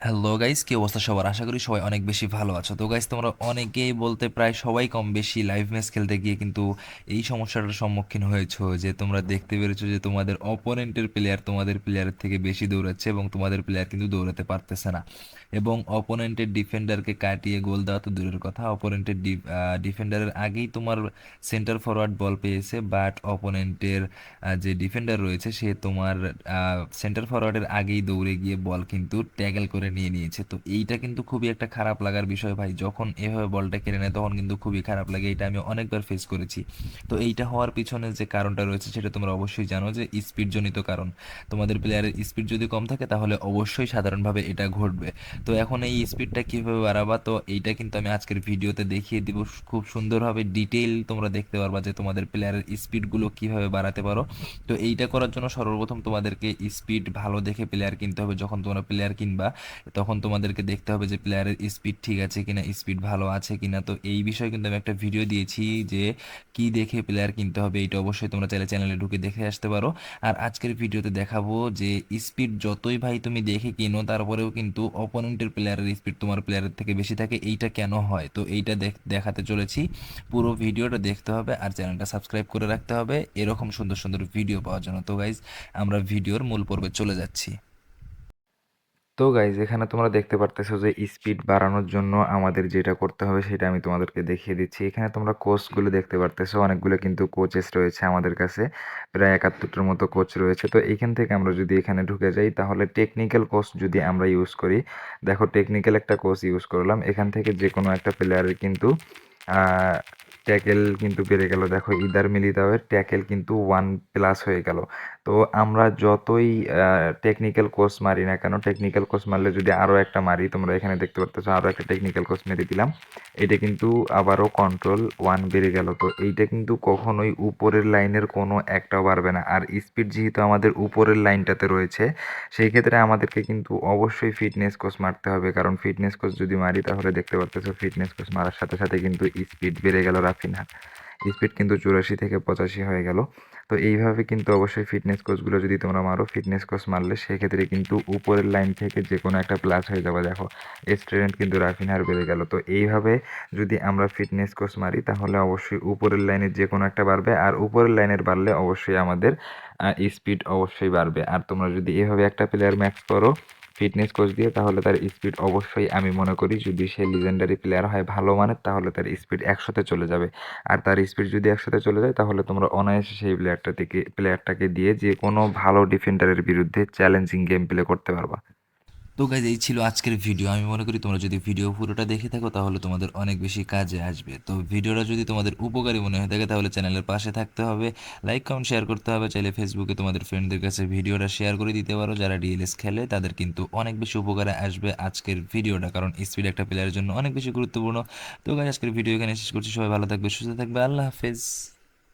Hello guys কি অবস্থা সবার? আশা করি সবাই অনেক বেশি ভালো আছো। তো গাইস তোমরা অনেকেই বলতে প্রায় সবাই কম বেশি লাইভ ম্যাচ খেলতে গিয়ে কিন্তু এই সমস্যাটার সম্মুখীন হয়েছো, যে তোমরা দেখতে পেরেছ যে তোমাদের অপোনেন্টের প্লেয়ার তোমাদের প্লেয়ারের থেকে বেশি দৌড়াচ্ছে এবং তোমাদের প্লেয়ার কিন্তু দৌড়াতে পারতেছে না। এবং অপোনেন্টের ডিফেন্ডারকে কাটিয়ে গোল দেওয়া তো দূরের কথা। অপোনেন্টের ডিফেন্ডারের আগেই তোমার সেন্টার ফরওয়ার্ড বল পেয়েছে বাট অপোনেন্টের যে ডিফেন্ডার রয়েছে সে তোমার সেন্টার ফরওয়ার্ডের আগেই দৌড়ে গিয়ে বল কিন্তু ট্যাগেল করে নিয়ে নিয়েছে। তো এইটা কিন্তু খুবই একটা খারাপ লাগার বিষয় ভাই। যখন এভাবে বলটা কেড়ে নেয়, তখন কিন্তু খুবই খারাপ লাগে। এটা আমি অনেকবার ফেস করেছি। তো এইটা হওয়ার পিছনে যে কারণটা রয়েছে, সেটা তোমরা অবশ্যই জানো যে স্পিড জনিত কারণ। তোমাদের প্লেয়ারের স্পিড যদি কম থাকে, তাহলে অবশ্যই সাধারণভাবে এটা ঘটবে। তো এখন এই স্পিডটা কীভাবে বাড়াবা? তো এইটা কিন্তু আমি আজকের ভিডিওতে দেখিয়ে দিব। খুব সুন্দরভাবে ডিটেইল তোমরা দেখতে পারবা যে তোমাদের প্লেয়ারের স্পিডগুলো কীভাবে বাড়াতে পারো। তো এইটা করার জন্য সর্বপ্রথম তোমাদেরকে স্পিড ভালো দেখে প্লেয়ার কিনতে হবে। যখন তোমরা প্লেয়ার কিনবা তখন তোমাদেরকে দেখতে হবে যে প্লেয়ারের স্পিড ঠিক আছে কিনা স্পিড ভালো আছে কিনা। তো এই বিষয়ে কিন্তু আমি একটা ভিডিও দিয়েছি যে কি দেখে প্লেয়ার কিনতে হবে, এটা অবশ্যই তোমরা চাইলে চ্যানেলে ঢুকে দেখে আসতে পারো। আর আজকের ভিডিওতে দেখাবো যে স্পিড যতই ভাই তুমি দেখে কিনো, তারপরেও কিন্তু অপোনেন্টের প্লেয়ারের স্পিড তোমার প্লেয়ারের থেকে বেশি থাকে, এইটা কেন হয়? তো এইটা দেখ- দেখাতে চলেছি। পুরো ভিডিওটা দেখতে হবে আর চ্যানেলটা সাবস্ক্রাইব করে রাখতে হবে। এরকম সুন্দর সুন্দর ভিডিও পাওয়ার জন্য। তো গাইজ আমরা ভিডিওর মূল পর্বে চলে যাচ্ছি। তো গাইজ এখানে তোমরা দেখতে পারতেছো যে স্পিড বাড়ানোর জন্য আমাদের যেটা করতে হবে সেটা আমি তোমাদেরকে দেখিয়ে দিচ্ছি। এখানে তোমরা কোচগুলো দেখতে পারতেছো, অনেকগুলো কিন্তু কোচেস রয়েছে আমাদের কাছে। প্রায় একাত্তরটার মতো কোচ রয়েছে। তো এখান থেকে আমরা যদি এখানে ঢুকে যাই, তাহলে টেকনিক্যাল কোচ যদি আমরা ইউজ করি, দেখো টেকনিক্যাল একটা কোচ ইউজ করলাম। এখান থেকে যে কোনো একটা প্লেয়ারের কিন্তু ট্যাকেল কিন্তু বেড়ে গেল। দেখো, ইদার মিলিতাওয়ের ট্যাকেল কিন্তু ওয়ান প্লাস হয়ে গেল। তো আমরা যতই টেকনিক্যাল কোর্স মারি না কেন টেকনিক্যাল কোর্স মারলে যদি আরও একটা মারি, তোমরা এখানে দেখতে পারতেছো আরও একটা টেকনিক্যাল কোর্স মেরে দিলাম। এটা কিন্তু আবারও কন্ট্রোল ওয়ান বেড়ে গেল। তো এইটা কিন্তু কখনোই উপরের লাইনের কোনো একটাও বাড়বে না। আর স্পিড যেহেতু আমাদের উপরের লাইনটাতে রয়েছে, সেই ক্ষেত্রে আমাদেরকে কিন্তু অবশ্যই ফিটনেস কোর্স মারতে হবে। কারণ ফিটনেস কোর্স যদি মারি, তাহলে দেখতে পারতেছো ফিটনেস কোর্স মারার সাথে সাথে কিন্তু স্পিড বেড়ে গেল রাফিনার স্পিড কিন্তু চুরাশি থেকে পঁচাশি হয়ে গেল। তো এইভাবে কিন্তু অবশ্যই ফিটনেস কোচগুলো যদি তোমরা মারো ফিটনেস কোচ মারলে সেক্ষেত্রে কিন্তু উপরের লাইন থেকে যে কোনো একটা প্লাস হয়ে যাবে। দেখো স্টুডেন্ট কিন্তু রাফিনার বেড়ে গেল। তো এইভাবে যদি আমরা ফিটনেস কোচ মারি, তাহলে অবশ্যই উপরের লাইনের যে কোনো একটা বাড়বে। আর উপরের লাইনের বাড়লে অবশ্যই আমাদের স্পিড অবশ্যই বাড়বে। আর তোমরা যদি এভাবে একটা প্লেয়ার ম্যাক্স করো ফিটনেস কোচ দিয়ে, তাহলে তার স্পিড অবশ্যই আমি মনে করি যদি সে লিজেন্ডারি প্লেয়ার হয়, ভালো মানের, তাহলে তার স্পিড একসাথে চলে যাবে। আর তার স্পিড যদি একসাথে চলে যায়, তাহলে তোমরা অনায়াসে সেই প্লেয়ারটা থেকে প্লেয়ারটাকে দিয়ে যে কোনো ভালো ডিফেন্ডারের বিরুদ্ধে চ্যালেঞ্জিং গেম প্লে করতে পারবা। তো গাইজ এই ছিল আজকের ভিডিও আমি মনে করি তোমরা যদি ভিডিও পুরোটা দেখে থাকো, তাহলে তোমাদের অনেক বেশি কাজে আসবে। তো ভিডিওটা যদি তোমাদের উপকারী মনে হয়ে থাকে, তাহলে চ্যানেলের পাশে থাকতে হবে। লাইক কমেন্ট শেয়ার করতে হবে। চাইলে ফেসবুকে তোমাদের ফ্রেন্ডদের কাছে ভিডিওটা শেয়ার করে দিতে পারো। যারা ডিএলএস খেলে, তাদের কিন্তু অনেক বেশি উপকারে আসবে আজকের ভিডিওটা কারণ স্পিড একটা প্লেয়ারের জন্য অনেক বেশি গুরুত্বপূর্ণ। তো গাইজ আজকের ভিডিও এখানে শেষ করছি। সবাই ভালো থাকবে, সুস্থ থাকবে। আল্লাহ হাফেজ।